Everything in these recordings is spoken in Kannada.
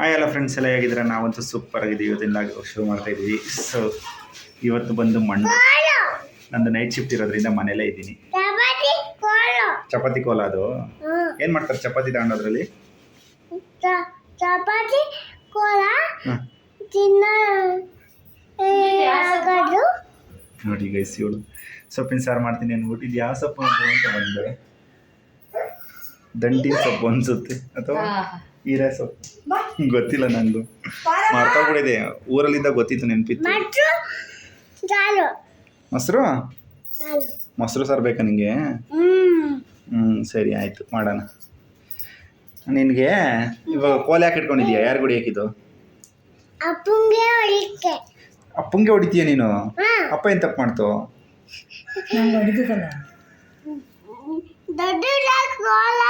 ಹಾಯ್ ಎಲ್ಲ ಫ್ರೆಂಡ್ಸ್ ಎಲ್ಲ ಹೇಗಿದ್ರೆ ನಾವಂತೂ ಸೂಪರ್ ಆಗಿದ್ದೀವಿ. ಇವತ್ತಿಂದ ಶುರು ಮಾಡ್ತಾ ಇದ್ದೀವಿ. ಸೊ ಇವತ್ತು ಬಂದು ಮಣ್ಣು ನಂದು ನೈಟ್ ಶಿಫ್ಟ್ ಇರೋದ್ರಿಂದ ಮನೇಲೇ ಇದ್ದೀನಿ. ಚಪಾತಿ ಕೋಲು ಚಪಾತಿ ಕೋಲ ಅದು. ಏನು ಮಾಡ್ತಾರೆ ಚಪಾತಿ ತಗೊಂಡೋದ್ರಲ್ಲಿ? ಚಪಾತಿ ಕೋಲ ನೋಡಿ ಗೈಸ್ ಇವಳು ಸೊಪ್ಪಿನ ಸಾರು ಮಾಡ್ತೀನಿ ನಾನು ಇದು ಯಾವ ಸೊಪ್ಪು ಅಂತ ಬಂದ್ರೆ ಬಂದೆ. ದಂಟಿನ ಸೊಪ್ಪು ಅನ್ಸುತ್ತೆ. ಅಥವಾ ಹೀರೆ ಸೊಪ್ಪು. ಗೊತ್ತಿಲ್ಲ ನಂದು ಮರ್ತೋಗ್ಬಿಟ್ಟಿದೆ ಊರಲ್ಲಿಂದ ಗೊತ್ತಿತ್ತು ನೆನಪಿತ್ತು. ಮೊಸರು? ಮೊಸರು ಸಾರು ಬೇಕಾ ನಿಂಗೆ? ಹ್ಮ್. ಹ್ಞೂ ಸರಿ ಆಯಿತು ಮಾಡೋಣ. ನಿನಗೆ ಇವಾಗ ಕೋಲ್ ಯಾಕೆ ಇಟ್ಕೊಂಡಿದ್ಯಾ? ಯಾರು ಹಾಕಿದ್ದು? ಅಪ್ಪಂಗೆ ಹೊಡಿತೀಯ ನೀನು? ಹಾ. ಅಪ್ಪ ಏನು ತಪ್ಪು ಮಾಡ್ತು? ದೊಡ್ಡ ಕೋಲ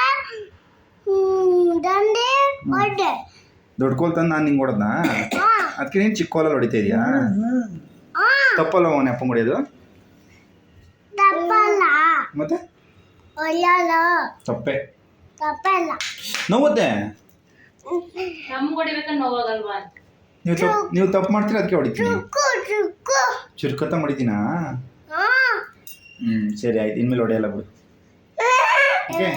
ಹ್ಮ್, ದಂಡೆ ಹೊಡೆ ದೊಡ್ಡ ಕೋಲ್ ತಂದು ನಾನು ನಿಂಗೆ ಹೊಡೆದ್ನಾ ಹಾ ಅದಕ್ಕೆ ನೀನು ಚಿಕ್ಕ ಕೋಲಲ್ಲಿ ಹೊಡಿತಾ ಇದೆಯಾ ಹಾ ತಪ್ಪಲ್ಲ ಅವನೇ ಅಪ್ಪ ಹೊಡೆಯೋದು ಮತ್ತೆ? ತಪ್ಪೆ. ತಪ್ಪಲ್ಲ. ನೋವುತ್ತೆ? ನೀವು ತಪ್ಪು ನೀವು ತಪ್ಪು ಮಾಡ್ತೀರ ಅದಕ್ಕೆ ಹೊಡಿತೀನಿ? ಚುಕ್ಕು ಚುಕ್ಕು. ಚುರ್ಕತ್ತ ಮಾಡಿದ್ದೀನಾ? ಹಾ. ಹ್ಞೂ ಸರಿ ಆಯ್ತು. ಇನ್ಮೇಲೆ ಹೊಡೆಯಲ್ಲ ಬಿಡು. ಓಕೆ?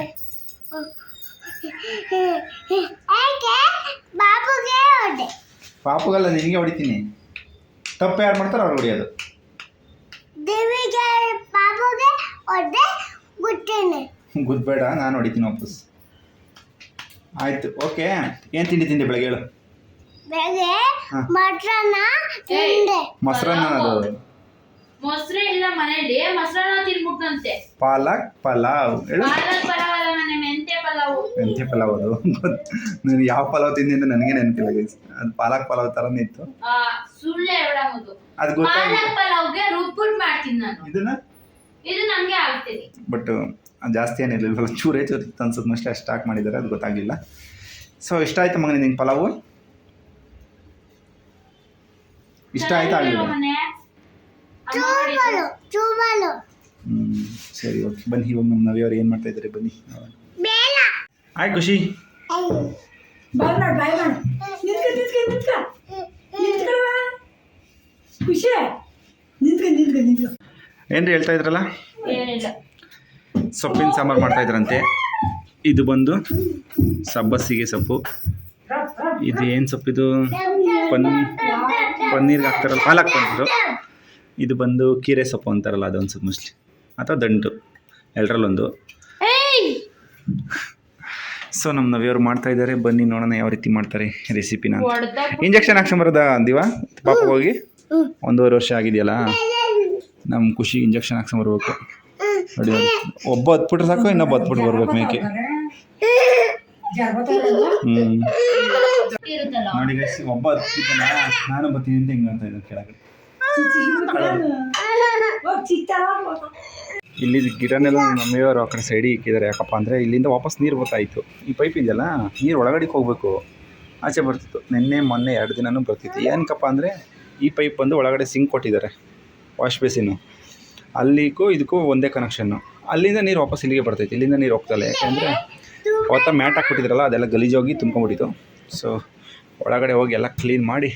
ಪಾಪಗಲ್ಲ ನಿನಗೆ ಹೊಡಿತೀನಿ. ತಪ್ಪು ಯಾರು ಮಾಡ್ತಾರೆ ಅವ್ರು ಹೊಡಿಯೋದು. ಗುದ್ಬೇಡ ನಾನು ಹೊಡಿತೀನಿ ವಾಪಸ್. ಆಯ್ತು ಓಕೆ. ಏನು ತಿಂಡಿ ತಿಂದೆ ಬೆಳಗ್ಗೆ ಹೇಳು? ಮೊಸರನ್ನ ಅದು. ಮೊಸರೇ ಇಲ್ಲ ಮನೆಯಲ್ಲಿ ಮೊಸರನ್ನ ತಿನ್ಬಿಟ್ಟಂತೆ ಪಾಲಕ್ ಪಲಾವ್. ಹೇಳು. ಪಾಲಕ್ ಪಲಾವ್ ಅಲ್ಲ ಮನೆ ಮೆಂತ್ಯ ಪಲಾವ್. ಅದು. ನೀನು ಯಾವ ಪಲಾವ್ ತಿಂದಿ ಅಂತ ನನಗೆ ನೆನಪಿಲ್ಲ ಗೈಸ್ ಅದು ಪಾಲಕ್ ಪಲಾವ್ ತರನೇ ಇತ್ತು. ಆ, ಸುಳ್ಳೆ ಹೇಳೋದು ಅದು ರುಬ್ಬಿಟ್ಟು ಮಾಡ್ತೀನಿ ನಾನು. ಇದನ್ನ? ಇದು ಬಟ್ ಜಾಸ್ತಿ ಏನಿರಲಿಲ್ಲ ಚೂರೇ ಚೂರು ಇತ್ತು ಅನ್ಸುತ್ತೆ ಮೋಸ್ಟ್ಲಿ ಅಷ್ಟು ಸ್ಟಾಕ್ ಮಾಡಿದ್ದಾರೆ ಅದು ಗೊತ್ತಾಗಿಲ್ಲ ಸೊ ಇಷ್ಟ ಆಯ್ತು ಮಗನ ನಿಂಗೆ ಪಲಾವು? ಇಷ್ಟ ಆಯ್ತಾ ಆಗಲಿಲ್ಲ? ಹ್ಞೂ ಸರಿ ಓಕೆ ಬನ್ನಿ ಇವಾಗ ನಮ್ಮ ನವಿಯವ್ರು ಏನು ಮಾಡ್ತಾ ಇದ್ದಾರೆ ಬನ್ನಿ. ಆಯ್ ಖುಷಿ. ಬಾಯ್ ಮಾಡು ಬಾಯ್ ಮಾಡು. ನಿಂತ್ಕ ನಿಂತ್ಕ ಖುಷಿ. ನಿಂತ್ಕ ನಿಂತ್ಕ ನಿಂತ್ಕ. ಏನು ಹೇಳ್ತಾ ಇದ್ರಲ್ಲ? ಏನಿಲ್ಲ. ಸೊಪ್ಪಿನ ಸಾಂಬಾರು ಮಾಡ್ತಾ ಇದ್ರಂತೆ. ಇದು ಬಂದು ಸಬ್ಬಸ್ಸಿಗೆ ಸೊಪ್ಪು. ಇದು ಏನು ಸೊಪ್ಪಿದು ಪನ್ ಪನ್ನೀರ್ಗೆ ಹಾಕ್ತಾರಲ್ಲ ಪಾಲಕ್ ಪನ್ನೀರು. ಇದು ಬಂದು ಕೀರೆ ಸೊಪ್ಪು ಅಂತಾರಲ್ಲ ಅದೊಂದು ಸೊಪ್ಪು ಮೋಸ್ಟ್ಲಿ ಅಥವಾ ದಂಟು. ಎರಡರಲ್ಲೊಂದು ಸೊ ನಮ್ಮ ನವಿಯವ್ರು ಮಾಡ್ತಾ ಇದ್ದಾರೆ. ಬನ್ನಿ ನೋಡೋಣ ಯಾವ ರೀತಿ ಮಾಡ್ತಾರೆ ರೆಸಿಪಿನ ಇಂಜೆಕ್ಷನ್ ಹಾಕ್ಸ್ಕೊಂಬರೋದ ಅಂದಿವಾ ಪಾಪ ಹೋಗಿ? ಒಂದೂವರೆ ವರ್ಷ ಆಗಿದೆಯಲ್ಲ? ನಮ್ಮ ಖುಷಿ ಇಂಜೆಕ್ಷನ್ ಹಾಕ್ಸ್ಕೊಂಬರ್ಬೇಕು. ನೋಡಿ ನೋಡಿ. ಒಬ್ಬ ಹತ್ಬಿಟ್ರೆ ಸಾಕು ಇನ್ನೊಬ್ಬ ಹತ್ಬಿಟ್ಟು ಬರ್ಬೇಕು ಮೇಕೆ. ಹ್ಞೂ ನೋಡಿ ಗೈಸ್ ಒಬ್ಬ ನಾನು ಬರ್ತೀನಿ ಅಂತ ಹಿಂಗೆ ಅಂತ ಇದ್ದೆ ಕೆಳಗಡೆ ಇಲ್ಲಿ ಗಿಡನೆಲ್ಲ ನಮ್ಮಿಯವರು ಆ ಕಡೆ ಸೈಡಿಗೆ ಇಕ್ಕಿದ್ದಾರೆ ಯಾಕಪ್ಪ ಅಂದರೆ ಇಲ್ಲಿಂದ ವಾಪಸ್ ನೀರು ಬರ್ತಾಯಿತ್ತು ಈ ಪೈಪ್ ಇದೆಯಲ್ಲ ನೀರು ಒಳಗಡೆಗೆ ಹೋಗಬೇಕು. ಆಚೆ ಬರ್ತಿತ್ತು. ನಿನ್ನೆ ಮೊನ್ನೆ ಎರಡು ದಿನವೂ ಬರ್ತಿತ್ತು. ಏನಕ್ಕಪ್ಪ ಅಂದರೆ ಈ ಪೈಪ್ ಬಂದು ಒಳಗಡೆ ಸಿಂಕ್ ಕೊಟ್ಟಿದ್ದಾರೆ ವಾಶ್ ಬೇಸಿನು ಅಲ್ಲಿಗೂ ಇದಕ್ಕೂ ಒಂದೇ ಕನೆಕ್ಷನ್ನು ಅಲ್ಲಿಂದ ನೀರು ವಾಪಸ್ ಇಲ್ಲಿಗೆ ಬರ್ತೈತಿ ಇಲ್ಲಿಂದ ನೀರು ಹೋಗ್ತಲ್ಲ ಯಾಕೆಂದರೆ ಅವತ್ತ ಮ್ಯಾಟ್ ಹಾಕ್ಬಿಟ್ಟಿದ್ರಲ್ಲ ಅದೆಲ್ಲ ಗಲೀಜೋಗಿ ತುಂಬ್ಕೊಂಬಿಟ್ಟಿತ್ತು ಸೊ ಒಳಗಡೆ ಹೋಗಿ ಎಲ್ಲ ಕ್ಲೀನ್ ಮಾಡಿ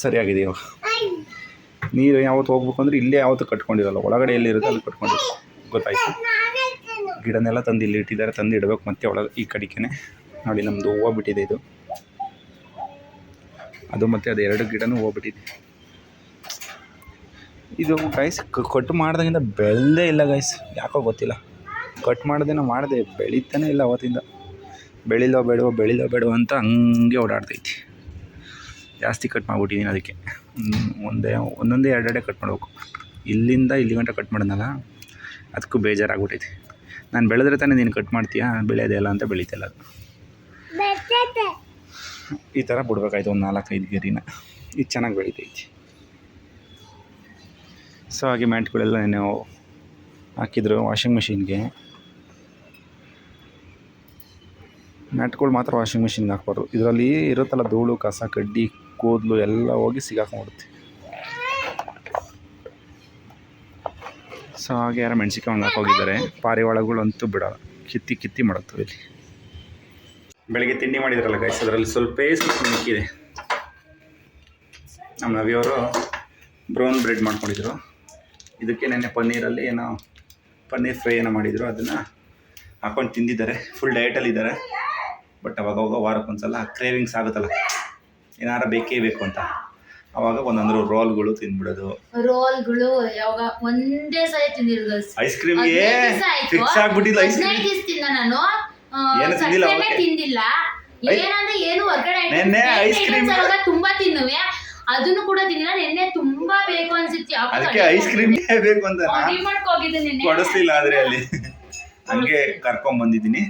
ಸರಿಯಾಗಿದೆ ಇವಾಗ ನೀರು ಯಾವತ್ತು ಹೋಗ್ಬೇಕು ಅಂದರೆ ಇಲ್ಲೇ ಯಾವತ್ತು ಕಟ್ಕೊಂಡಿರಲ್ಲ, ಒಳಗಡೆ ಎಲ್ಲಿರುತ್ತೆ ಅಲ್ಲಿ ಕಟ್ಕೊಂಡಿರೋ ಗೊತ್ತಾಯ್ತು? ಗಿಡನೆಲ್ಲ ತಂದು ಇಲ್ಲಿ ಇಟ್ಟಿದ್ದಾರೆ, ತಂದು ಇಡಬೇಕು ಮತ್ತೆ ಒಳಗೆ ಈ ಕಡಿಕೆನೆ. ನೋಡಿ ನಮ್ಮದು ಹೂವು ಬಿಟ್ಟಿದೆ ಇದು. ಅದು ಮತ್ತು ಅದು ಎರಡು ಗಿಡನೂ ಹೂವು ಬಿಟ್ಟಿದೆ. ಇದು ಗೈಸ್ ಕಟ್ ಮಾಡ್ದಾಗಿಂದ ಬೆಳೆದೇ ಇಲ್ಲ ಗೈಸ್ ಯಾಕೋ ಗೊತ್ತಿಲ್ಲ. ಕಟ್ ಮಾಡ್ದೇನೋ ಮಾಡಿದೆ, ಬೆಳೀತಾನೆ ಇಲ್ಲ ಅವತ್ತಿಂದ. ಬೆಳಿಲೋ ಬೇಡವೋ ಬೆಳಿಲೋ ಬೇಡವೋ ಅಂತ ಹಂಗೆ ಓಡಾಡ್ತೈತಿ. ಜಾಸ್ತಿ ಕಟ್ ಮಾಡಿಬಿಟ್ಟಿದ್ದೀನಿ ಅದಕ್ಕೆ. ಒಂದೇ ಒಂದೊಂದೇ ಎರಡೆರಡೆ ಕಟ್ ಮಾಡಬೇಕು. ಇಲ್ಲಿಂದ ಇಲ್ಲಿ ಗಂಟ ಕಟ್ ಮಾಡೋದಲ್ಲ ಅದಕ್ಕೂ ಬೇಜಾರಾಗ್ಬಿಟ್ಟೈತಿ. ನಾನು ಬೆಳೆದ್ರೆ ತಾನೇ ನೀನು ಕಟ್ ಮಾಡ್ತೀಯಾ? ಬೆಳೆಯೋದೇ ಇಲ್ಲ ಅಂತ ಬೆಳೀತಿಲ್ಲ ಅದು. ಈ ಥರ ಬಿಡ್ಬೇಕಾಯ್ತು ಒಂದು ನಾಲ್ಕೈದು ಗೆರಿನ. ಇದು ಚೆನ್ನಾಗಿ ಬೆಳೀತೈತಿ. ಸೊ ಹಾಗೆ ಮ್ಯಾಟ್ಗಳೆಲ್ಲ ನೆನೆ ಹಾಕಿದ್ರು ವಾಷಿಂಗ್ ಮಿಷಿನ್ಗೆ ಮ್ಯಾಟ್ಗಳು ಮಾತ್ರ ವಾಷಿಂಗ್ ಮಿಷಿನ್ಗೆ ಹಾಕ್ಬಾರ್ದು. ಇದರಲ್ಲಿ ಇರುತ್ತಲ್ಲ ಧೂಳು ಕಸ ಕಡ್ಡಿ ಕೂದಲು ಎಲ್ಲ ಹೋಗಿ ಸಿಗಾಕೊಂಡ್ಬಿಡುತ್ತೆ. ಸೊ ಹಾಗೆ ಯಾರು ಮೆಣಸಿಕಾಯಿ ಒಂದು ಹೋಗಿದ್ದಾರೆ ಪಾರಿವಾಳಗಳಂತೂ ಬಿಡೋಲ್ಲ. ಕಿತ್ತಿ ಕಿತ್ತಿ ಮಾಡುತ್ತವೆ ಇಲ್ಲಿ. ಬೆಳಿಗ್ಗೆ ತಿಂಡಿ ಮಾಡಿದ್ರಲ್ಲ ಗೈಸ್ ಅದರಲ್ಲಿ ಸ್ವಲ್ಪ ಸ್ವಲ್ಪ ಮಿಕ್ಕಿದೆ. ನಮ್ಮ ನವಿಯವರು ಬ್ರೌನ್ ಬ್ರೆಡ್ ಮಾಡ್ಕೊಂಡಿದ್ರು. ಇದಕ್ಕೆ ನೆನ್ನೆ ಪನ್ನೀರಲ್ಲಿ ಏನೋ ಪನ್ನೀರ್ ಫ್ರೈ ಏನೋ ಮಾಡಿದ್ರು. ಅದನ್ನು ಹಾಕೊಂಡು ತಿಂದಿದ್ದಾರೆ. ಫುಲ್ ಡಯಟಲ್ಲಿದ್ದಾರೆ ಬಟ್ ಅವಾಗ ಅವಾಗ ವಾರಕ್ಕೊಂದ್ಸಲ ಕ್ರೇವಿಂಗ್ಸ್ ಆಗುತ್ತಲ್ಲ. ಏನಾರ ಬೇಕೇ ಬೇಕು ಅಂತ. ಅವಾಗ ಒಂದೊಂದು ರೋಲ್ಗಳು ತಿನ್ಬಿಡೋದು. ರೋಲ್ಗಳು ಯಾವಾಗ ಒಂದೇ ಸಲ ತಿಂದಿರೋದು. ಐಸ್ ಕ್ರೀಮ್ಗೆ. ಫಿಕ್ಸ್ ಆಗ್ಬಿಟ್ಟಿಲ್ಲ ಐಸ್ ಕ್ರೀಮ್ ತಿಂದ ನಾನು. ಏನು ತಿಂದಿಲ್ಲ? ತಿಂದಿಲ್ಲ. ಏನಂದ್ರೆ ಏನು ಹೊರಗಡೆ ನೆನ್ನೆ ಐಸ್ ಅವಾಗ ತುಂಬಾ ತಿನ್ನುವೆ. ಅದನ್ನು ಕೂಡ ತಿನ್ನ ನೆನ್ನೆ ತುಂಬಾ ಬೇಕು ಅನ್ಸುತ್ತೆ. ಅದಕ್ಕೆ ಐಸ್ ಕ್ರೀಮ್ ಬೇಕು ಅಂತ ಕೊಡಿಸ್ಲಿಲ್ಲ ಆದ್ರೆ ಅಲ್ಲಿ. ಹಂಗೆ ಕರ್ಕೊಂಡ್ ಬಂದಿದ್ದೀನಿ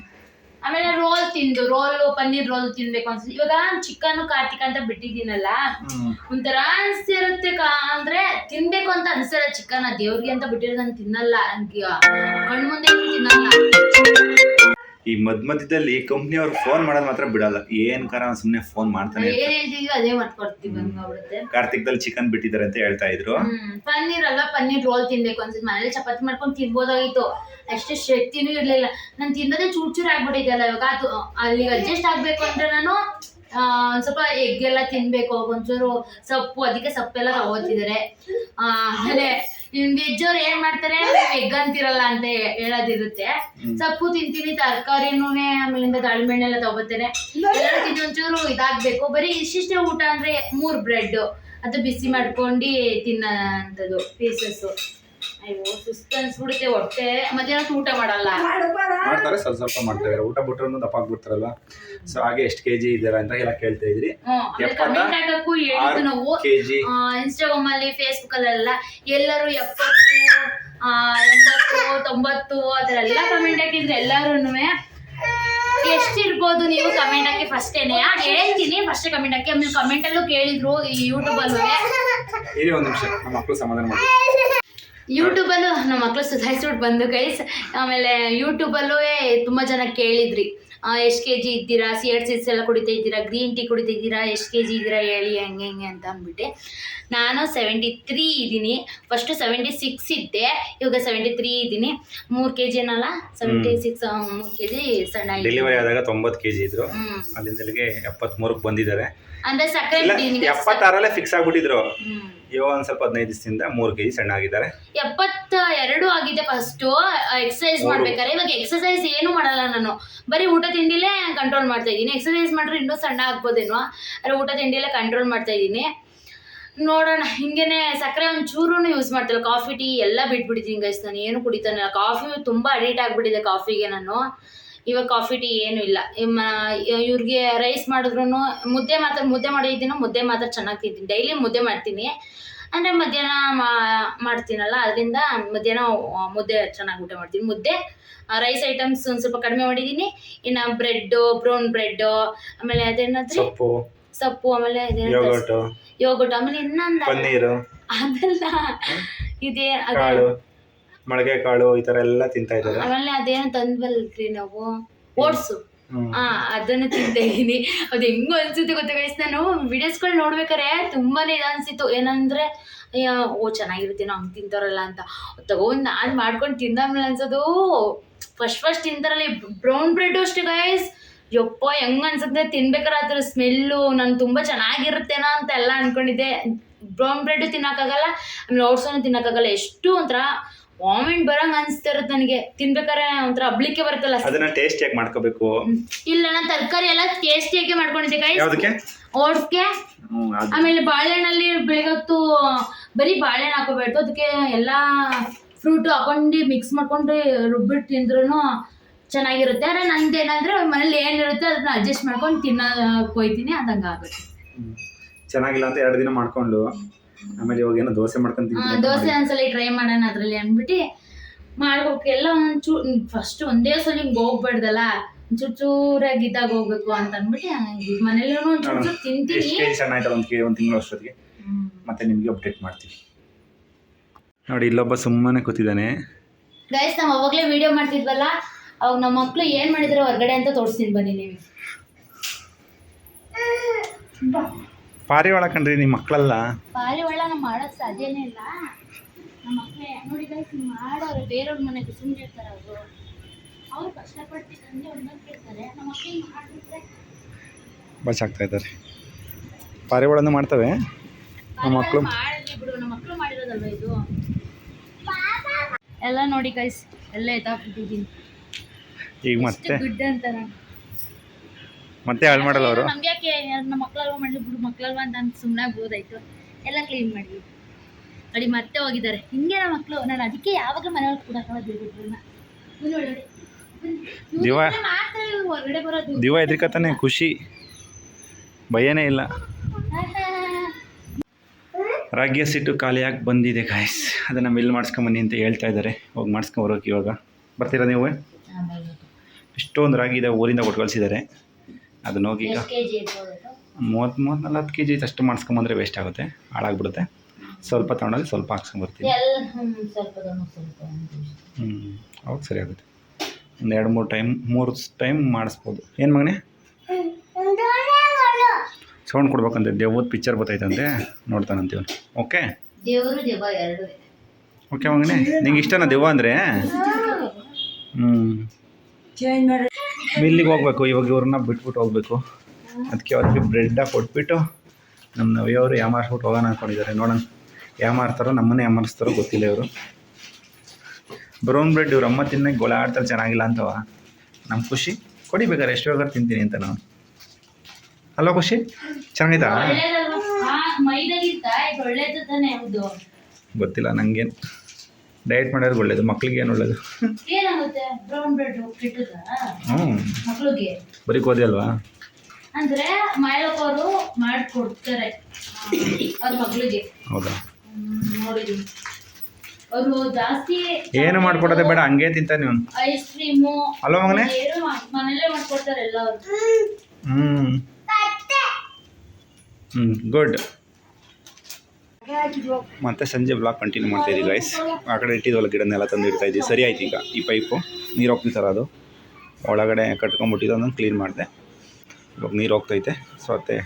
ಆಮೇಲೆ ರೋಲ್ ತಿಂದು ರೋಲ್ ಪನ್ನೀರ್ ರೋಲ್ ತಿನ್ಬೇಕು ಅನ್ಸುತ್ತೆ. ಇವಾಗ ಚಿಕನ್ ಕಾರ್ತಿಕ್ ಅಂತ ಬಿಟ್ಟಿದ್ದೀನಲ್ಲ ಒಂಥರ ಅನ್ಸಿರುತ್ತೆ ಕಾ ಅಂದ್ರೆ ತಿನ್ಬೇಕು ಅಂತ ಅನ್ಸಲ್ಲ ಚಿಕನ್. ದೇವ್ರಿಗೆ ಅಂತ ಬಿಟ್ಟಿರೋದ್ ನಾನು ತಿನ್ನಲ್ಲ. ನನ್ಗೆ ಕಣ್ಮುಂದೆ ತಿನ್ನಲ್ಲ. ಈ ಮದ್ ಮಧ್ಯದಲ್ಲಿ ಕಂಪ್ನಿಯವ್ರು ಫೋನ್ ಮಾಡೋದು ಮಾತ್ರ ಬಿಡಲ್ಲ. ಏನ್ ಕಾರಣ ಸುಮ್ಮನೆ ಫೋನ್ ಮಾಡ್ತಾನೆ ಏನ್ ಹೇಳ್ತೀವಿ ಅದೇ ಮಾಡ್ಕೊಡ್ತೀವಿ ಹಂಗಾಗ್ಬಿಡುತ್ತೆ ಕಾರ್ತಿಕ್ದಲ್ಲಿ ಚಿಕನ್ ಬಿಟ್ಟಿದ್ದಾರೆ ಅಂತ ಹೇಳ್ತಾ ಇದ್ರು. ಹ್ಮ್. ಪನ್ನೀರ್ ಅಲ್ವಾ? ಪನ್ನೀರ್ ರೋಲ್ ತಿನ್ಬೇಕು ಅನ್ಸುತ್ತೆ. ಮನೇಲಿ ಚಪಾತಿ ಮಾಡ್ಕೊಂಡು ತಿನ್ಬೋದಾಗಿತ್ತು. ಅಷ್ಟೇ ಶಕ್ತಿನೂ ಇರ್ಲಿಲ್ಲ. ನಾನು ತಿನ್ನೋದೇ ಚೂರ್ ಚೂರ್ ಆಗ್ಬಿಟ್ಟಿದ್ದಲ್ಲ ಇವಾಗ ಅದು ಅಲ್ಲಿಗೆ ಅಡ್ಜಸ್ಟ್ ಆಗ್ಬೇಕು ಅಂದ್ರೆ ನಾನು ಆ, ಒಂದ್ ಸ್ವಲ್ಪ ಎಗ್ ಎಲ್ಲ ತಿನ್ಬೇಕು. ಒಂಚೂರು ಸೊಪ್ಪು ಅದಕ್ಕೆ ಸೊಪ್ಪೆಲ್ಲ ತಗೋತಿದ್ದಾರೆ. ಆಮೇಲೆ ವೆಜ್ ಅವ್ರು ಏನ್ ಮಾಡ್ತಾರೆ? ಎಗ್ ಅಂತಿರಲ್ಲ ಅಂತ ಹೇಳೋದಿರುತ್ತೆ. ಸೊಪ್ಪು ತಿಂತೀನಿ ತರಕಾರಿನೂನೆ ಆಮೇಲಿಂದ ದಾಳಿಂಬೆಣ್ಣೆ ಎಲ್ಲ ತಗೋತಾರೆ ಎಲ್ಲರೂ ತಿಂದು ಒಂಚೂರು ಇದಾಗ್ಬೇಕು. ಬರೀ ಇಷ್ಟಿಷ್ಟೇ ಊಟ ಅಂದ್ರೆ ಮೂರ್ ಬ್ರೆಡ್ ಅದು ಬಿಸಿ ಮಾಡ್ಕೊಂಡು ತಿನ್ನ ಪೀಸಸ್ ಅಯ್ಯೋ ಸುಸ್ತು ಅನ್ಸ್ಬಿಡುತ್ತೆ ಹೊಟ್ಟೆ. ಮಧ್ಯಾಹ್ನ ಊಟ ಮಾಡಲ್ಲ. ಮಾಡ್ತಾರೆ ಸ್ವಲ್ಪ ಸ್ವಲ್ಪ ಮಾಡ್ತಾರೆ. ಊಟ ಬಿಟ್ರು ದಪ್ಪ ಆಗ್ಬಿಡ್ತಾರಲ್ಲ ಸೊ ಹಾಗೆ ಎಷ್ಟು ಕೆ ಜಿ ಇದ್ದಾರ ಅಂತ ಎಲ್ಲ ಕೇಳ್ತಾ ಇದ್ರಿ. ಹೇಳಿದ್ದು ನಾವು. ಕೆ ಜಿ ಇನ್ಸ್ಟಾಗ್ರಾಮ್ ಅಲ್ಲಿ ಫೇಸ್ಬುಕ್ ಅಲ್ಲೆಲ್ಲ ಎಲ್ಲರೂ ಎಪ್ಪತ್ತು ಎಂಬತ್ತು ತೊಂಬತ್ತು ಆ ಥರ ಎಲ್ಲ ಕಮೆಂಟ್ ಹಾಕಿದ್ರೆ ಎಲ್ಲಾರು ಎಷ್ಟಿರ್ಬೋದು ನೀವು ಕಮೆಂಟ್ ಹಾಕಿ ಫಸ್ಟೇನೆ ಹೇಳ್ತೀನಿ. ಫಸ್ಟ್ ಕಮೆಂಟ್ ಹಾಕಿ ಆಮೇಲೆ ಕಮೆಂಟ್ ಅಲ್ಲೂ ಕೇಳಿದ್ರು ಈ ಯೂಟ್ಯೂಬ್ ಅಲ್ಲೂ ಒಂದು ನಿಮಿಷ ನಮ್ಮ ಮಕ್ಕಳು ಸಮಾಧಾನ ಮಾಡಿ. ಯೂಟ್ಯೂಬಲ್ಲೂ ನಮ್ಮ ಮಕ್ಕಳು ಸುಧಾರಿಸ್ಬಿಟ್ಟು ಬಂದು ಗೈಸ್ ಆಮೇಲೆ ಯೂಟ್ಯೂಬಲ್ಲೂ ತುಂಬ ಜನ ಕೇಳಿದ್ರಿ. ಎಷ್ಟು ಕೆ ಜಿ ಇದ್ದೀರಾ ಸಿ ಎಡ್ ಸಿಸ್ ಎಲ್ಲ ಕುಡಿತಾ ಇದ್ದೀರಾ? ಗ್ರೀನ್ ಟೀ ಕುಡಿತಾ ಇದ್ದೀರಾ? ಎಷ್ಟು ಕೆ ಜಿ ಇದ್ದೀರಾ? ಹೇಳಿ ಹೆಂಗೆ ಹೆಂಗೆ ಅಂತ ಅಂದ್ಬಿಟ್ಟು. ನಾನು ಸೆವೆಂಟಿ ತ್ರೀ ಇದ್ದೀನಿ. ಫಸ್ಟು ಸೆವೆಂಟಿ ಸಿಕ್ಸ್ ಇದ್ದೆ. ಇವಾಗ ಸೆವೆಂಟಿ ತ್ರೀ ಇದ್ದೀನಿ. ಮೂರು ಕೆ ಜಿ ಏನಲ್ಲ? ಸೆವೆಂಟಿ ಸಿಕ್ಸ್ ಮೂರು ಕೆ ಜಿ ಸಣ್ಣ ಡೆಲಿವರಿ ಆದಾಗ ತೊಂಬತ್ತು ಕೆ ಜಿ ಇದ್ರು. ಹ್ಮ್. ಅಲ್ಲಿಂದ ಇಲ್ಲಿಗೆ ಎಪ್ಪತ್ಮೂರಕ್ಕೆ ಬಂದಿದ್ದಾರೆ. ಅಂದ್ರೆ ಸಕ್ಕರೆ ಎಪ್ಪತ್ತಾರಲ್ಲೇ ಫಿಕ್ಸ್ ಆಗಿಬಿಟ್ಟಿದ್ರು. ಇವಾಗ ಒಂದು ಸ್ವಲ್ಪ ಹದಿನೈದು ದಿವಸದಿಂದ ಮೂರು ಕೆಜಿ ಸಣ್ಣ ಆಗಿದ್ದಾರೆ. ಎಪ್ಪತ್ತ ಎರಡು ಆಗಿದೆ ಫಸ್ಟು ಎಕ್ಸಸೈಸ್. ಮಾಡ್ಬೇಕಾದ್ರೆ ಇವಾಗ ಎಕ್ಸಸೈಸ್ ಏನು ಮಾಡಲ್ಲ ನಾನು. ಬರೀ ಊಟ ತಿಂಡಿಲೇ ಕಂಟ್ರೋಲ್ ಮಾಡ್ತಾ ಇದ್ದೀನಿ. ಎಕ್ಸಸೈಸ್ ಮಾಡ್ರೆ ಇನ್ನೂ ಸಣ್ಣ ಆಗ್ಬೋದೇನೋ? ಆದರೆ ಊಟ ತಿಂಡಿಲೇ ಕಂಟ್ರೋಲ್ ಮಾಡ್ತಾ ಇದ್ದೀನಿ. ನೋಡೋಣ ಹಿಂಗೇನೆ ಸಕ್ಕರೆ ಒಂದು ಚೂರು ಯೂಸ್ ಮಾಡ್ತಿಲ್ಲ. ಕಾಫಿ ಟೀ ಎಲ್ಲ ಬಿಟ್ಬಿಟ್ಟಿದ್ದೀನಿ ಗೈಸ್ ನಾನು ಏನು ಕುಡಿತಾನೆ ಕಾಫಿ ತುಂಬ ಅಡಿಕ್ಟ್ ಆಗಿಬಿಟ್ಟಿದೆ ಕಾಫಿಗೆ ನಾನು. ಇವಾಗ ಕಾಫಿ ಟೀ ಏನು ಇಲ್ಲ. ಇವ್ರಿಗೆ ರೈಸ್ ಮಾಡಿದ್ರು ಮುದ್ದೆ ಮಾತ್ರ ಮುದ್ದೆ ಮಾಡಿದ್ದೀನೋ ಮುದ್ದೆ ಮಾತ್ರ ಚೆನ್ನಾಗಿ ತಿಂತೀನಿ. ಡೈಲಿ ಮುದ್ದೆ ಮಾಡ್ತೀನಿ. ಅಂದ್ರೆ ಮಧ್ಯಾಹ್ನ ಮಾಡ್ತೀನಲ್ಲ ಅದರಿಂದ ಮಧ್ಯಾಹ್ನ ಮುದ್ದೆ ಚೆನ್ನಾಗಿ ಊಟ ಮಾಡ್ತೀನಿ. ಮುದ್ದೆ ರೈಸ್ ಐಟಮ್ಸ್ ಒಂದು ಸ್ವಲ್ಪ ಕಡಿಮೆ ಮಾಡಿದ್ದೀನಿ. ಇನ್ನು ಬ್ರೆಡ್ಡು ಬ್ರೌನ್ ಬ್ರೆಡ್ಡು ಆಮೇಲೆ ಅದೇನಾದ್ರಿ ಸೊಪ್ಪು ಸೊಪ್ಪು ಆಮೇಲೆ ಯೋಗಟು ಆಮೇಲೆ ಇನ್ನೊಂದು ಅದಲ್ಲ ಇದೇ. ಅದೇ. ಮೊಳಗೆ ಕಾಳು ಈ ತರ ಎಲ್ಲ ತಿಂತಾ ಇದ್ದಾರೆ. ಆಮೇಲೆ ಅದೇನು ತಂದ್ವಲ್ರಿ ನಾವು ಓಟ್ಸು. ಆ ಅದನ್ನು ತಿಂತಾ ಇದ್ದೀನಿ ಅದು ಹೆಂಗು ಅನ್ಸುತ್ತೆ ಗೊತ್ತಾ ಗೈಸ್ ನಾನು ವಿಡಿಯೋಸ್ಗಳು ನೋಡ್ಬೇಕಾರೆ ತುಂಬಾನೇ ಇದನ್ಸಿತ್ತು. ಅನ್ಸಿತ್ತು ಏನಂದ್ರೆ ಓ ಚೆನ್ನಾಗಿರುತ್ತೇನೋ ಹಂಗೆ ತಿಂತಾರಲ್ಲ ಅಂತ. ತಗೊಂಡು ನಾನು ಮಾಡ್ಕೊಂಡು ತಿಂದಾಮೇಲೆ ಅನ್ಸೋದು ಫಸ್ಟ್ ಫಸ್ಟ್ ತಿಂತಾರಲ್ಲ ಬ್ರೌನ್ ಬ್ರೆಡ್ ಅಷ್ಟೇ ಗೈಸ್ ಯಪ್ಪ ಹೆಂಗ್ ಅನ್ಸುತ್ತೆ? ತಿನ್ಬೇಕಾದ್ರೆ ಅದ್ರ ಸ್ಮೆಲ್ಲು ನಾನು ತುಂಬಾ ಚೆನ್ನಾಗಿರುತ್ತೇನೋ ಅಂತ ಎಲ್ಲ ಅನ್ಕೊಂಡಿದ್ದೆ. ಬ್ರೌನ್ ಬ್ರೆಡ್ ತಿನ್ನೋಕ್ಕಾಗಲ್ಲ ಆಮೇಲೆ ಓಟ್ಸನ್ನು ತಿನ್ನೋಕ್ಕಾಗಲ್ಲ. ಎಷ್ಟು ಒಂಥರ ವಾಮಿಟ್ ಬರಂಗ್ ಅನ್ಸ್ತಿರತ್ ನನಗೆ. ತಿನ್ಬೇಕಾರೆ ಒಂಥರ ಅಬ್ಲಿಕ್ಕೆ ಬರುತ್ತಲ್ಲ. ಅದನ್ನ ಟೇಸ್ಟ್ ಯಾಕೆ ಮಾಡ್ಕೋಬೇಕು? ಇಲ್ಲ ನಾನು ತರಕಾರಿ ಎಲ್ಲ ಟೇಸ್ಟಿಯಾಗಿ ಮಾಡ್ಕೊಂಡಿದ್ದೆ ಕೈ ಯಾವ್ದಕ್ಕೆ? ಓಟ್ಸ್ಗೆ ಆಮೇಲೆ ಬಾಳೆಹಣ್ಣಲ್ಲಿ ಬೆಳಗತ್ತು ಬರೀ ಬಾಳೆಹಣ್ಣು ಹಾಕೋಬೇಡ್ದು ಅದಕ್ಕೆ ಎಲ್ಲ ಫ್ರೂಟ್ ಹಾಕೊಂಡು ಮಿಕ್ಸ್ ಮಾಡ್ಕೊಂಡು ರುಬ್ಬಿಟ್ಟು ತಿಂದ್ರೂ ಚೆನ್ನಾಗಿರುತ್ತೆ. ಆದರೆ ನಂದು ಏನಂದ್ರೆ ಮನೇಲಿ ಏನಿರುತ್ತೆ ಅದನ್ನ ಅಡ್ಜಸ್ಟ್ ಮಾಡ್ಕೊಂಡು ತಿನ್ನೋಕೆ ಹೋಯ್ತೀನಿ ಅದಂಗೆ ಆಗುತ್ತೆ ಚೆನ್ನಾಗಿಲ್ಲ ಅಂತ ಎರಡು ದಿನ ಮಾಡ್ಕೊಂಡು. ಆಮೇಲೆ ಇವಾಗ ಏನೋ ದೋಸೆ ಮಾಡ್ಕೊಂಡು ದೋಸೆ ಒಂದ್ಸಲ ಟ್ರೈ ಮಾಡೋಣ ಅದ್ರಲ್ಲಿ ಅಂದ್ಬಿಟ್ಟು ಮಾಡ್ಬೇಕು. ಎಲ್ಲ ಒಂಚೂರು ಫಸ್ಟ್ ಒಂದೇ ಸಲ ಹಿಂಗೆ ಹೋಗ್ಬಾರ್ದಲ್ಲ ಒಂಚೂರು ಚೂರಾಗಿ ಇದ್ದಾಗ ಹೋಗ್ಬೇಕು ಅಂತ ಅಂದ್ಬಿಟ್ಟು ಮನೇಲಿ ಒಂಚೂರು ಚೂರು ತಿಂತೀನಿ. ಎಷ್ಟು ಕೆ ಆಯ್ತಲ್ಲ ಒಂದು ಕೆ ಒಂದು ತಿಂಗಳು ಅಷ್ಟೊತ್ತಿಗೆ? ಮತ್ತೆ ನಿಮಗೆ ಅಪ್ಡೇಟ್ ಮಾಡ್ತೀವಿ. ನೋಡಿ ಇಲ್ಲೊಬ್ಬ ಸುಮ್ಮನೆ ಕೂತಿದ್ದಾನೆ. ಗೈಸ್ ನಾವು ಅವಾಗಲೇ ವಿಡಿಯೋ ಮಾಡ್ತಿದ್ವಲ್ಲ ಅವಾಗ ನಮ್ಮ ಮಕ್ಕಳು ಏನು ಮಾಡಿದ್ರು ಹೊರಗಡೆ ಅಂತ ತೋರಿಸ್ತೀನಿ ಬನ್ನಿ ನೀವು. ಪಾರಿವಾಳ ಕಣ್ರಿ ನಿಮ್ಮ ಮಕ್ಕಳಲ್ಲ ಪಾರಿವಾಳ ನಾವು ಮಾಡೋಕ್ಕೆ ಸಾಧ್ಯನೇ ಇಲ್ಲ. ನಮ್ಮ ಮಕ್ಕಳೇ ನೋಡಿ ಗೈಸ್ ಮಾಡೋರು ಬೇರೆಯವ್ರ ಮನೆಗೆ ಸುಮ್ಮನೆ ಇರ್ತಾರೆ ಅವರು ಅವ್ರು ಕಷ್ಟಪಡ್ತಿದ್ದಂಗೆ ಒಂದೊಂದು ಕೇಳ್ತಾರೆ. ನಮ್ಮ ಮಕ್ಕಳಿಗೆ ಮಾಡಿಬಿಟ್ರೆ? ಬಚಾಗ್ತಾ ಇದ್ದಾರೆ. ಪಾರಿವಾಳನ್ನು ಮಾಡ್ತವೆ. ನಮ್ಮ ಮಕ್ಕಳು ಮಾಡಲಿ ಬಿಡು ನಮ್ಮ ಮಕ್ಕಳು ಮಾಡಿರೋದಲ್ವ ಇದು? ಎಲ್ಲ ನೋಡಿ ಗೈಸ್ ಎಲ್ಲ ಎತ್ತಾಕ್ಬಿಟ್ಟಿದ್ದೀನಿ ಈಗ ಮತ್ತೆ? ಗುಡ್ ಅಂತಾರ ಮತ್ತೆ ಹಾಳು ಮಾಡಲ್ಲ ಅವರು? ನಮ್ಗೆ ಯಾಕೆ? ನಮ್ಮ ಮಕ್ಕಳಲ್ವ ಮಾಡಿದ್ರು ಬಿಡು ಮಕ್ಕಳಲ್ವ ಅಂತ ಅಂತ ಸುಮ್ಮನೆ ಆಗ್ಬೋದಾಯ್ತು. ಎಲ್ಲ ಕ್ಲೀನ್ ಮಾಡಿ ನೋಡಿ ಮತ್ತೆ ಹೋಗಿದ್ದಾರೆ. ಹಿಂಗೆ ನಮ್ಮ ಮಕ್ಕಳು ನಾನು ಅದಕ್ಕೆ ಯಾವಾಗ ಮನೆಯವ್ರು ಕೂಡ ದಿವ ಹೊರಗಡೆ ಬರೋದು. ದಿವ ಎದ್ರಿಕತ್ತಾನೆ ಖುಷಿ. ಭಯನೇ ಇಲ್ಲ. ರಾಗಿಯ ಸಿಟ್ಟು ಖಾಲಿಯಾಗಿ ಬಂದಿದೆ ಗಾಯ್ಸ್ ಅದನ್ನು ಮಿಲ್ ಮಾಡಿಸ್ಕೊಂಬನ್ನಿ ಅಂತ ಹೇಳ್ತಾ ಇದ್ದಾರೆ. ಹೋಗಿ ಮಾಡಿಸ್ಕೊಂಬರೋಕೆ ಇವಾಗ. ಬರ್ತೀರಾ ನೀವು? ಇಷ್ಟೊಂದು ರಾಗಿ ಇದೆ ಊರಿಂದ ಕೊಟ್ಟು ಕಳಿಸಿದ್ದಾರೆ. ಅದನ್ನ ಹೋಗಿ ಈಗ ಮೂವತ್ತು ಮೂವತ್ತು ನಲ್ವತ್ತು ಕೆ ಜಿ ಅಷ್ಟು ಮಾಡಿಸ್ಕೊಂಬಂದ್ರೆ ವೇಸ್ಟ್ ಆಗುತ್ತೆ ಹಾಳಾಗ್ಬಿಡುತ್ತೆ. ಸ್ವಲ್ಪ ತೊಗೊಂಡಲ್ಲಿ ಸ್ವಲ್ಪ ಹಾಕ್ಸ್ಕೊಂಬರ್ತೀನಿ. ಹ್ಞೂ ಅವಾಗ ಸರಿ ಆಗುತ್ತೆ. ಒಂದು ಎರಡು ಮೂರು ಟೈಮ್ ಮೂರು ಟೈಮ್ ಮಾಡಿಸ್ಬೋದು. ಏನು ಮಗನೇ? ಸೌಂಡ್ ಕೊಡ್ಬೇಕಂತೆ ದೇವ್ರದ ಪಿಕ್ಚರ್ ಬರ್ತೈತಂತೆ ನೋಡ್ತಾನಂತೀವ ಓಕೆ ದೇವರು ದೆವ್ವ ಎರಡು ಓಕೆ ಮಗನೇ? ನಿಂಗೆ ಇಷ್ಟನ ದೆವ್ವ ಅಂದರೆ? ಹ್ಞೂ ಮಿಲ್ಲಿಗೆ ಹೋಗ್ಬೇಕು ಇವಾಗ ಇವ್ರನ್ನ ಬಿಟ್ಬಿಟ್ಟು ಹೋಗ್ಬೇಕು. ಅದಕ್ಕೆ ಅವ್ರಿಗೆ ಬ್ರೆಡ್ಡಾಗಿ ಕೊಟ್ಬಿಟ್ಟು ನಮ್ಮ ನವಿಯವರು ಯಾಮಾರಿಸ್ಬಿಟ್ಟು ಹೋಗೋಣ ಅಂದ್ಕೊಂಡಿದ್ದಾರೆ ನೋಡೋಣ ಯಾಮಾರ್ತಾರೋ ನಮ್ಮನ್ನೇ ಯಾಮಾರಿಸ್ತಾರೋ ಗೊತ್ತಿಲ್ಲ ಇವರು. ಬ್ರೌನ್ ಬ್ರೆಡ್ ಇವ್ರ ಅಮ್ಮ ತಿನ್ನಕ್ಕೆ ಗೊಳ ಆಡ್ತಾರೆ ಚೆನ್ನಾಗಿಲ್ಲ ಅಂತವ. ನಮ್ಮ ಖುಷಿ ಕೊಡಿ ಬೇಕಾದ್ರೆ ಎಷ್ಟು ಬೇಕಾದ್ರೆ ತಿಂತೀನಿ ಅಂತ ನಾನು. ಅಲ್ವಾ ಖುಷಿ ಚೆನ್ನಾಗಿತ್ತಾ ಗೊತ್ತಿಲ್ಲ ನನಗೇನು ಡಯಟ್ ಮಾಡೋದು ಒಳ್ಳೇದು ಮಕ್ಳಿಗೆ ಏನು ಒಳ್ಳೇದು? ಹ್ಞೂ ಬರೀ ಗೋಧಿ ಅಲ್ವಾ? ಅಂದ್ರೆ ಮಾಯಲಕ್ಕವರು ಮಾಡ್ಕೊಡ್ತಾರೆ ಅವ್ರ ಮಗಳಿಗೆ. ಹೌದಾ? ನೋಡಿದೀನಿ. ಅವರು ಜಾಸ್ತಿ ಏನು ಮಾಡ್ಕೊಡೋದೇ ಬೇಡ ಹಂಗೆ ತಿಂತ ನೀವು. ಐಸ್ ಕ್ರೀಮು ಅಲ್ಲ ಮಗನೇ? ಏನು ಮಾ- ಮನೇಲೇ ಮಾಡ್ಕೊಡ್ತಾರೆ ಎಲ್ಲ ಅವರು ಹ್ಞೂ ಹ್ಞೂ ಗುಡ್ ಮತ್ತೆ ಸಂಜೆ ಬ್ಲಾಗ್ ಕಂಟಿನ್ಯೂ ಮಾಡ್ತಾ ಇದೀವಿ ಗೈಸ್ ಆ ಕಡೆ ಇಟ್ಟಿದ್ವಲ್ಲ ಗಿಡನೆಲ್ಲ ತಂದು ಇಡ್ತಾ ಇದ್ದೀವಿ. ಸರಿ ಆಯ್ತು ಈಗ ಈ ಪೈಪು ನೀರು ಹೋಗ್ತಿತ್ತಲ್ಲ ಅದು. ಒಳಗಡೆ ಕಟ್ಕೊಂಬಿಟ್ಟಿದ್ದು ಅದನ್ನು ಕ್ಲೀನ್ ಮಾಡಿದೆ. ಇವಾಗ ನೀರು ಹೋಗ್ತೈತೆ. ಸೊ ಮತ್ತೆ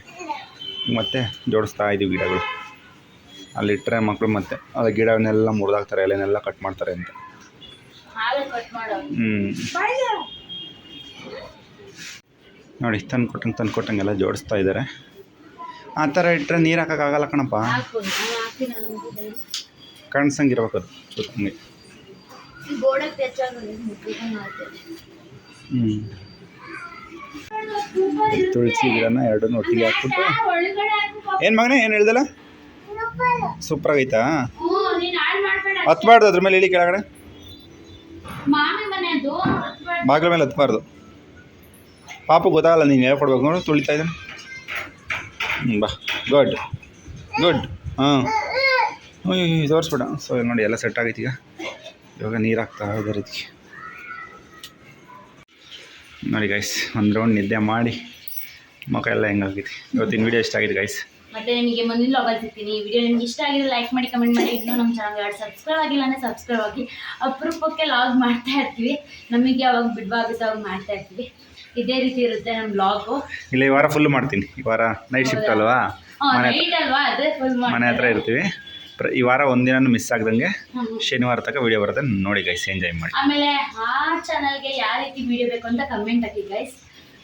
ಮತ್ತೆ ಜೋಡಿಸ್ತಾ ಇದ್ದೀವಿ ಗಿಡಗಳು. ಅಲ್ಲಿಟ್ಟರೆ ಮಕ್ಕಳು ಮತ್ತೆ ಅದು ಗಿಡವನ್ನೆಲ್ಲ ಮುರಿದಾಕ್ತಾರೆ ಎಲೆನೆಲ್ಲ ಕಟ್ ಮಾಡ್ತಾರೆ ಅಂತ. ಹ್ಞೂ ನೋಡಿ ತಂದು ಕೊಟ್ಟಂಗೆ ತಂದು ಕೊಟ್ಟಂಗೆಲ್ಲ ಜೋಡಿಸ್ತಾ ಇದ್ದಾರೆ ಆ ಥರ ಇಟ್ಟರೆ ನೀರು ಹಾಕೋಕ್ಕಾಗಲ್ಲ ಕಣಪ್ಪ. ಇರ್ಬೇಕು ಅದು ಹಂಗೆ ಹ್ಞೂ ತುಳಸಿ ಗಿಡನ ಎರಡನ್ನೂ ಒಟ್ಟಿಗೆ ಹಾಕ್ಬಿಟ್ಟು. ಏನು ಮಗನೇ, ಏನು ಹೇಳ್ದಲ್ಲ? ಸೂಪರ್ ಆಗೈತಾ ಹತ್ಬಾರ್ದು ಅದ್ರ ಮೇಲೆ ಇಳಿ ಕೆಳಗಡೆ. ಬಾಗಿಲ ಮೇಲೆ ಹತ್ಬಾರ್ದು. ಪಾಪ ಗೊತ್ತಾಗಲ್ಲ, ನೀನು ಹೇಳ್ಕೊಡ್ಬೇಕು ನೋಡು, ತುಳಿತಾ ಇದ್ದಾನೆ. ಹ್ಞೂ ಬಾ. ಗುಡ್ ಗುಡ್ ಹಾಂ. ಹ್ಞೂ ತೋರಿಸ್ಬಿಡ. ಸೊ ನೋಡಿ, ಎಲ್ಲ ಸೆಟ್ ಆಗೈತಿ ಈಗ. ಇವಾಗ ನೀರು ಹಾಕ್ತಾ ಇದ್ದಾರೆ ಇದಕ್ಕೆ. ನೋಡಿ ಗೈಸ್ ಒಂದು ರೌಂಡ್ ನಿದ್ದೆ ಮಾಡಿ ಮುಖ ಎಲ್ಲ ಹೆಂಗಾಗಿದೆ? ಇವತ್ತಿನ ವಿಡಿಯೋ ಇಷ್ಟ ಆಗಿದೆ ಗೈಸ್ ಮತ್ತೆ ನಿಮಗೆ ಮುಂದಿನ ಲಾಗಲ್ಲಿ ಸಿಗ್ತೀನಿ. ಈ ವಿಡಿಯೋ ನಿಮ್ಗೆ ಇಷ್ಟ ಆಗಿದ್ರೆ ಲೈಕ್ ಮಾಡಿ ಕಮೆಂಟ್ ಮಾಡಿ. ಇನ್ನೂ ನಮ್ಮ ಚಾನಲ್ ಯಾರು ಸಬ್ಸ್ಕ್ರೈಬ್ ಆಗಿಲ್ಲ ಅಂದರೆ ಸಬ್ಸ್ಕ್ರೈಬ್ ಆಗಿ ಅಪರೂಪಕ್ಕೆ ಲಾಗ್ ಮಾಡ್ತಾ ಇರ್ತೀವಿ. ನಮಗೆ ಯಾವಾಗ ಬಿಡ್ಬಾಗುತ್ತೆ ಅವಾಗ ಮಾಡ್ತಾ ಇರ್ತೀವಿ. ಇದೇ ರೀತಿ ಇರುತ್ತೆ ನಮ್ಮ ಬ್ಲಾಗು ಇಲ್ಲ ಈ ವಾರ ಫುಲ್ ಮಾಡ್ತೀನಿ. ಈ ವಾರ ನೈಟ್ ಶಿಫ್ಟ್ ಅಲ್ವಾ? ಮನೆ ನೈಟ್ ಅಲ್ವಾ? ಅದೇ ಫುಲ್ ಮನೆ ಹತ್ರ ಇರ್ತೀವಿ. ಈ ವಾರ ಒಂದಿನ ಮಿಸ್ ಆಗ್ದಂಗೆ ಶನಿವಾರ ತನಕ ವಿಡಿಯೋ ಬರುತ್ತೆ. ನೋಡಿ ಗೈಸ್ ಎಂಜಾಯ್ ಮಾಡಿ. ಆಮೇಲೆ ಆ ಚಾನಲ್ಗೆ ಯಾವ ರೀತಿ ವಿಡಿಯೋ ಬೇಕು ಅಂತ ಕಮೆಂಟ್ ಹಾಕಿ ಗೈಸ್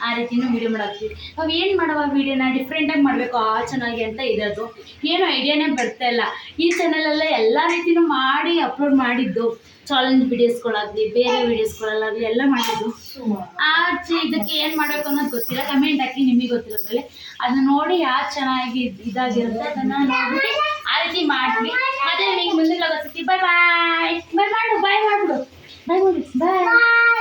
ಆ ರೀತಿನೂ ವಿಡಿಯೋ ಮಾಡಾಕ್ತೀವಿ. ನಾವು ಏನು ಮಾಡುವ ವಿಡಿಯೋನ ಡಿಫ್ರೆಂಟಾಗಿ ಮಾಡಬೇಕು ಆ ಚಾನಲ್ಗೆ ಅಂತ ಇರೋದು. ಏನು ಐಡಿಯಾನೇ ಬರ್ತಾ ಇಲ್ಲ. ಈ ಚಾನಲಲ್ಲೇ ಎಲ್ಲ ರೀತಿನೂ ಮಾಡಿ ಅಪ್ಲೋಡ್ ಮಾಡಿದ್ದು. ಚಾಲೆಂಜ್ ವಿಡಿಯೋಸ್ಗಳಾಗಲಿ ಬೇರೆ ವಿಡಿಯೋಸ್ಗಳಲ್ಲಾಗಲಿ ಎಲ್ಲ ಮಾಡಿದ್ದು. ಆ ಇದಕ್ಕೆ ಏನು ಮಾಡಬೇಕು ಅನ್ನೋದು ಗೊತ್ತಿಲ್ಲ. ಕಮೆಂಟ್ ಹಾಕಿ ನಿಮಗೆ ಗೊತ್ತಿರೋದ್ರಲ್ಲಿ. ಅದನ್ನ ನೋಡಿ ಯಾವ ಚೆನ್ನಾಗಿ ಇದ್- ಇದಾಗಿರುತ್ತೆ. ಅದನ್ನು ನೋಡ್ಬಿಟ್ಟು ಆರತಿ ಮಾಡಿ ಅದೇ ನಿಂಗೆ ಮುಂದಿನ ಲಗತ್ತಿತ್ತು ಬಾಯ್ ಬಾಯ್ ಬಾಯ್ ಮಾಡು ಬಾಯ್ ಮಾಡ್ಬಿಡು ಬಾಯ್ ಮುಗಿಸ್ ಬಾಯ್